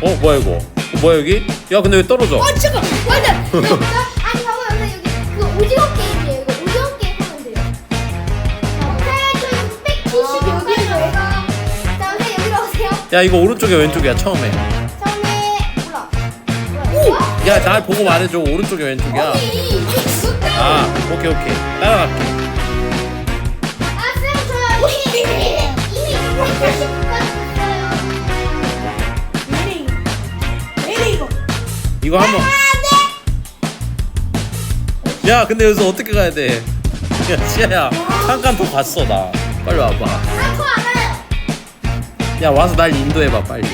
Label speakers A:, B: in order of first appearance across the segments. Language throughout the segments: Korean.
A: 어 뭐야 이거? 어, 뭐야 여기? 야 근데 왜 떨어져?
B: 아 잠깐 완전
C: 아니 봐봐 여기 여기 그 오징어 게임이에요. 이거 오징어 게임 하면 돼요. 자, 670 여기에서 자, 선생님 여기로 오세요.
A: 야 이거 오른쪽이야 왼쪽이야 처음에.
C: 처음에 몰라. 몰라.
A: 야 날 보고 말해줘 오른쪽이야 왼쪽이야.
C: 이게
A: 아 오케이 오케이 따라갈게.
B: 이거
A: 한번. 야 근데 여기서 어떻게 가야 돼? 야 시아야 잠깐 더 갔어 나. 빨리 와봐.
C: 아.
A: 야 와서 날 인도해봐 빨리.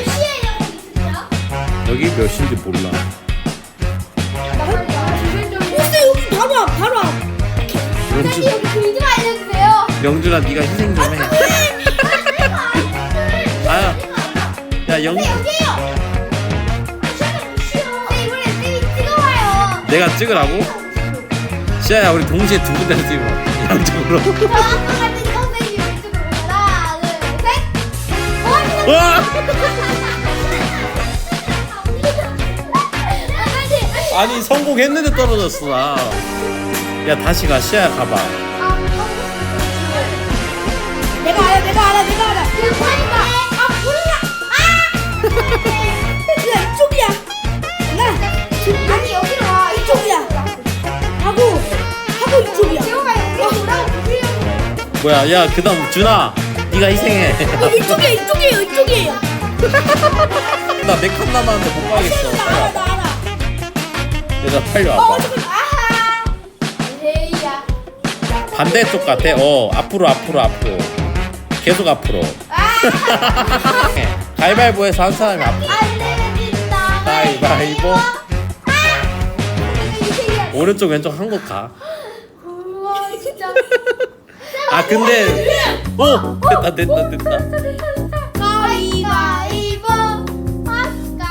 C: 여기
A: 몇 시인지 몰라. 영준. 영준아 네가 희생 좀 해. 아야 야 영.
C: 네, 여기에요.
A: 내가 찍으라고? 시아야 우리 동시에 두 군데 찍어. 양쪽으로.
C: 저 아까 같은 선생님 왼쪽으로 하나, 둘, 셋. 오,
A: 와!
C: 아,
A: 아니 성공했는데 떨어졌어 나. 야 다시 가 시아야 가봐. 뭐야 야 그다음 준아 네가 희생해.
B: 어, 이쪽이야 이쪽이에요 이쪽이에요
A: 나몇칸 남았는데 못 가겠어.
B: 나 알아 나 알아
A: 얘들아 빨리
B: 어
A: 와봐.
B: 잠깐
C: 아하. 에이야.
A: 반대쪽 같아. 어 앞으로 앞으로 앞으로. 계속 앞으로. 가위바위보에서 한 사람이 앞으로.
C: 안 되겠다.
A: 가위바위보. 오른쪽 왼쪽 한 곳 가.
C: 우와 진짜.
A: 아 근데 오 됐다 됐다 됐다.
C: 가위바위보.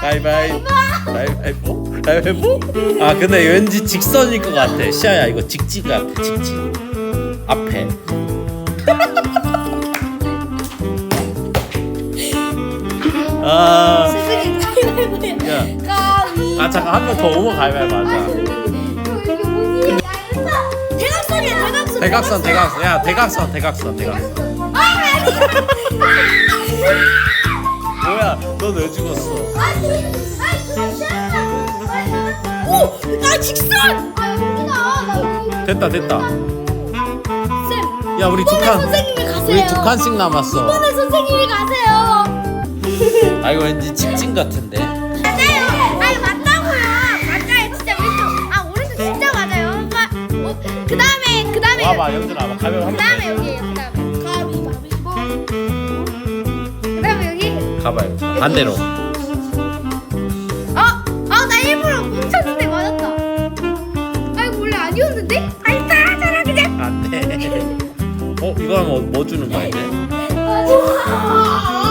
A: 가위바위보. 가위바위보. 가위바위보. 아 근데 왠지 직선일 것 같아. 시아야 이거 직진 같아 직진. 앞에. 아.
B: 가위바위보야
A: 야.
B: 가위
A: 아 잠깐 한명더 오면 가위바위보 하자.
B: 대각선 대각선
A: 대각선 야 대각선 대각선 대각선. 뭐야 넌 왜 죽었어?
B: 오 나 직선
A: 됐다 됐다. 쌤야 우리 두
B: 이번에
A: 칸.
B: 선생님이 가세요
A: 우리 두 칸씩 남았어.
B: 이번에 선생님이 가세요
A: 아 이거 왠지 직진 같은데.
C: 그 다음에
A: 와봐 영준 와봐 가면
C: 그 다음에
A: 한번
C: 여기에요. 그 다음에 그 다음에 여기.
A: 가봐요. 반대로.
C: 어? 어나 일부러 멈췄는데 맞았다. 아이고 원래 아니었는데? 아니 따라잖아 그냥.
A: 안 돼. 어 이거 하면 뭐 주는 거야 이제?
C: 아니 나